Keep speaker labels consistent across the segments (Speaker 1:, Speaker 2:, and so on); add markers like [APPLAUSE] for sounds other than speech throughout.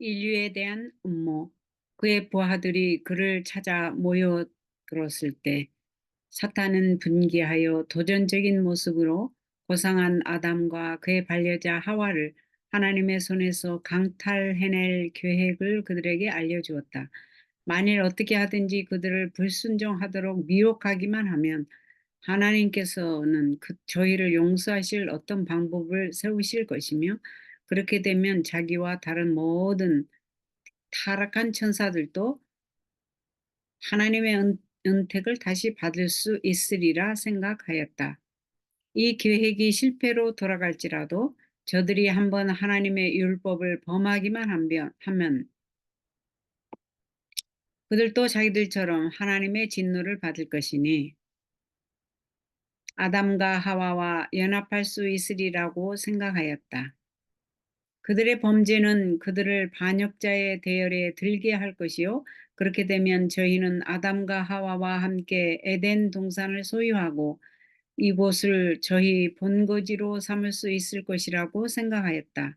Speaker 1: 인류에 대한 음모, 그의 부하들이 그를 찾아 모여들었을 때 사탄은 분개하여 도전적인 모습으로 고상한 아담과 그의 반려자 하와를 하나님의 손에서 강탈해낼 계획을 그들에게 알려주었다. 만일 어떻게 하든지 그들을 불순종하도록 미혹하기만 하면 하나님께서는 그 저희를 용서하실 어떤 방법을 세우실 것이며 그렇게 되면 자기와 다른 모든 타락한 천사들도 하나님의 은, 은택을 다시 받을 수 있으리라 생각하였다. 이 계획이 실패로 돌아갈지라도 저들이 한번 하나님의 율법을 범하기만 하면 그들도 자기들처럼 하나님의 진노를 받을 것이니 아담과 하와와 연합할 수 있으리라고 생각하였다. 그들의 범죄는 그들을 반역자의 대열에 들게 할 것이요. 그렇게 되면 저희는 아담과 하와와 함께 에덴 동산을 소유하고 이곳을 저희 본거지로 삼을 수 있을 것이라고 생각하였다.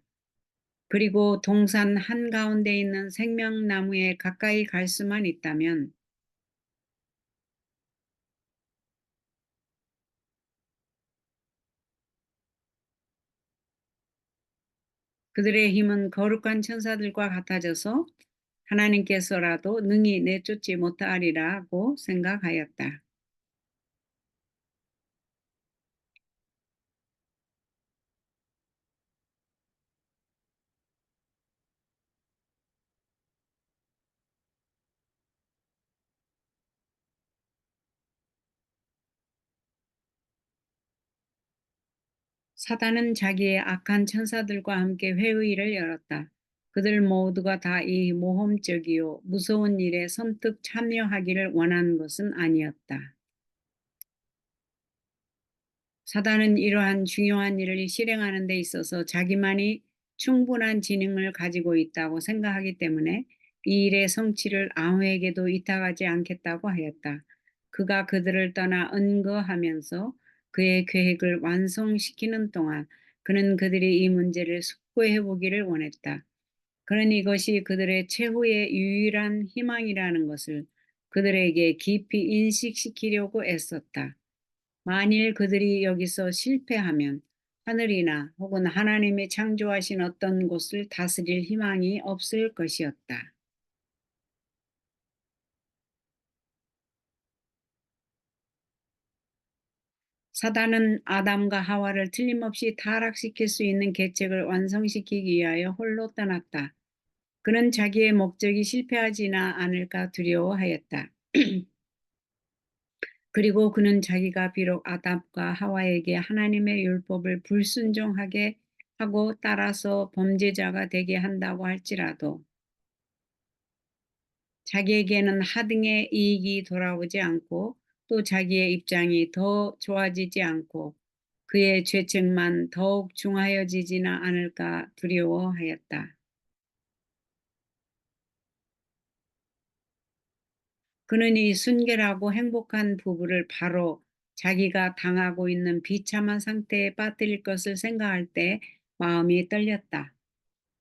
Speaker 1: 그리고 동산 한가운데 있는 생명나무에 가까이 갈 수만 있다면 그들의 힘은 거룩한 천사들과 같아져서 하나님께서라도 능히 내쫓지 못하리라고 생각하였다. 사단은 자기의 악한 천사들과 함께 회의를 열었다. 그들 모두가 다 이 모험적이요 무서운 일에 선뜻 참여하기를 원하는 것은 아니었다. 사단은 이러한 중요한 일을 실행하는 데 있어서 자기만이 충분한 지능을 가지고 있다고 생각하기 때문에 이 일의 성취를 아무에게도 위탁하지 않겠다고 하였다. 그가 그들을 떠나 은거하면서 그의 계획을 완성시키는 동안 그는 그들이 이 문제를 숙고해 보기를 원했다. 그는 이것이 그들의 최후의 유일한 희망이라는 것을 그들에게 깊이 인식시키려고 애썼다. 만일 그들이 여기서 실패하면 하늘이나 혹은 하나님이 창조하신 어떤 곳을 다스릴 희망이 없을 것이었다. 사단은 아담과 하와를 틀림없이 타락시킬 수 있는 계책을 완성시키기 위하여 홀로 떠났다. 그는 자기의 목적이 실패하지나 않을까 두려워하였다. [CLEARS THROAT] 그리고 그는 자기가 비록 아담과 하와에게 하나님의 율법을 불순종하게 하고 따라서 범죄자가 되게 한다고 할지라도 자기에게는 하등의 이익이 돌아오지 않고 또 자기의 입장이 더 좋아지지 않고 그의 죄책만 더욱 중하여지지는 않을까 두려워하였다. 그는 이 순결하고 행복한 부부를 바로 자기가 당하고 있는 비참한 상태에 빠뜨릴 것을 생각할 때 마음이 떨렸다.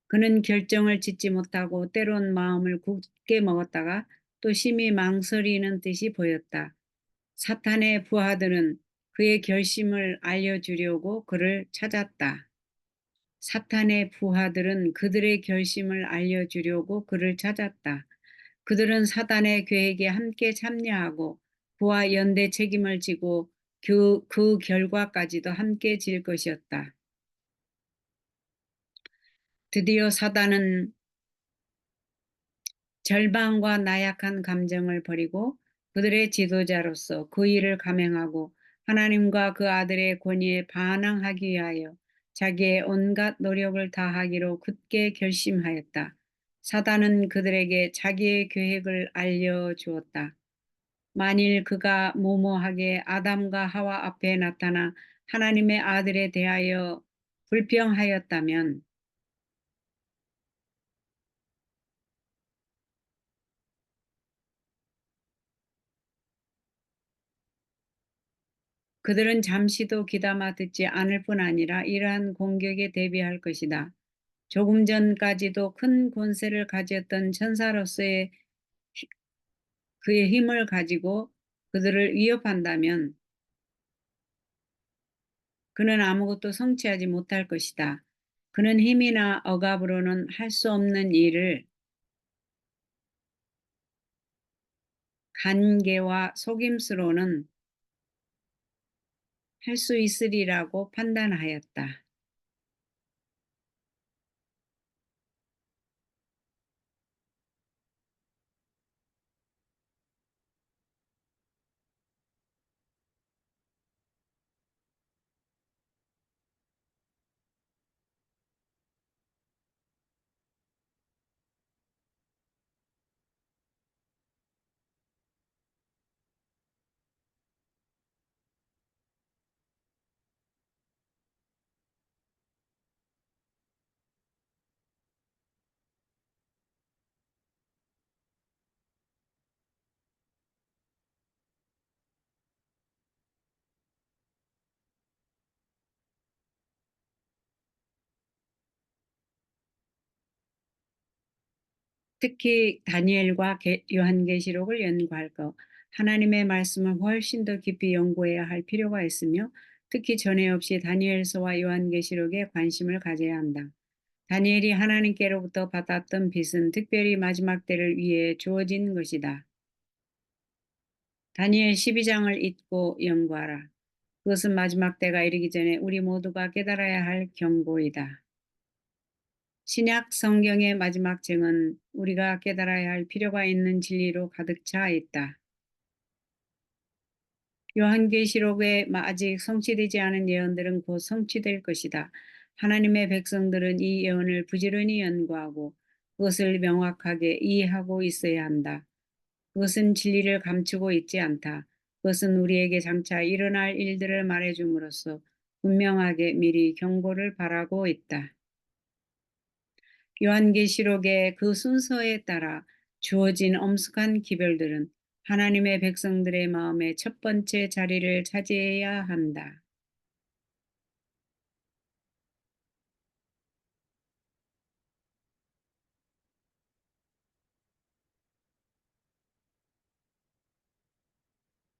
Speaker 1: 그는 결정을 짓지 못하고 때론 마음을 굳게 먹었다가 또 심히 망설이는 듯이 보였다. 사탄의 부하들은 그의 결심을 알려주려고 그를 찾았다. 사탄의 부하들은 그들의 결심을 알려주려고 그를 찾았다. 그들은 사단의 계획에 함께 참여하고 그와 연대 책임을 지고 그, 그 결과까지도 함께 질 것이었다. 드디어 사단은 절망과 나약한 감정을 버리고 그들의 지도자로서 그 일을 감행하고 하나님과 그 아들의 권위에 반항하기 위하여 자기의 온갖 노력을 다하기로 굳게 결심하였다. 사단은 그들에게 자기의 계획을 알려주었다. 만일 그가 모모하게 아담과 하와 앞에 나타나 하나님의 아들에 대하여 불평하였다면 그들은 잠시도 귀담아 듣지 않을 뿐 아니라 이러한 공격에 대비할 것이다. 조금 전까지도 큰 권세를 가졌던 천사로서의 히- 그의 힘을 가지고 그들을 위협한다면 그는 아무것도 성취하지 못할 것이다. 그는 힘이나 억압으로는 할 수 없는 일을 간계와 속임수로는 할 수 있으리라고 판단하였다. 특히 다니엘과 게- 요한계시록을 연구할 것, 하나님의 말씀을 훨씬 더 깊이 연구해야 할 필요가 있으며 특히 전에 없이 다니엘서와 요한계시록에 관심을 가져야 한다. 다니엘이 하나님께로부터 받았던 빛은 특별히 마지막 때를 위해 주어진 것이다. 다니엘 12장을 읽고 연구하라. 그것은 마지막 때가 이르기 전에 우리 모두가 깨달아야 할 경고이다. 신약 성경의 마지막 증은 우리가 깨달아야 할 필요가 있는 진리로 가득 차 있다. 요한계시록에 아직 성취되지 않은 예언들은 곧 성취될 것이다. 하나님의 백성들은 이 예언을 부지런히 연구하고 그것을 명확하게 이해하고 있어야 한다. 그것은 진리를 감추고 있지 않다. 그것은 우리에게 장차 일어날 일들을 말해줌으로써 분명하게 미리 경고를 바라고 있다. 요한계시록의 그 순서에 따라 주어진 엄숙한 기별들은 하나님의 백성들의 마음에 첫 번째 자리를 차지해야 한다.